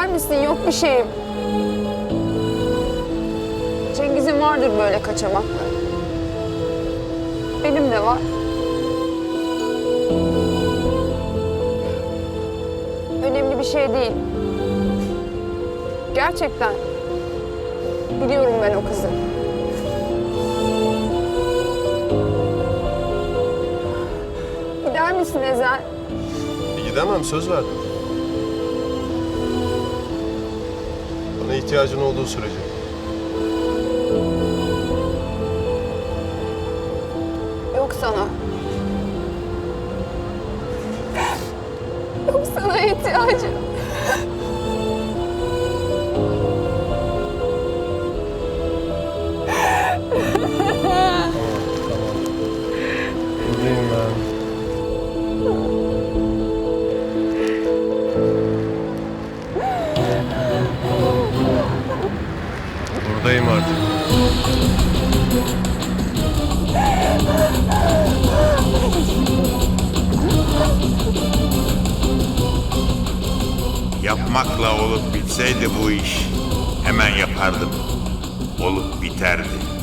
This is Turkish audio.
Gider misin? Yok bir şeyim. Cengiz'in vardır böyle kaçamakları. Benim de var. Önemli bir şey değil. Gerçekten. Biliyorum ben o kızı. Gider misin Ezel? Gidemem söz verdim. Bana ihtiyacın olduğu sürece. Yok sana. Yok sana ihtiyacım. Buradayım ben. Buradayım artık. Yapmakla olup bitseydi bu iş hemen yapardım. Olup biterdi.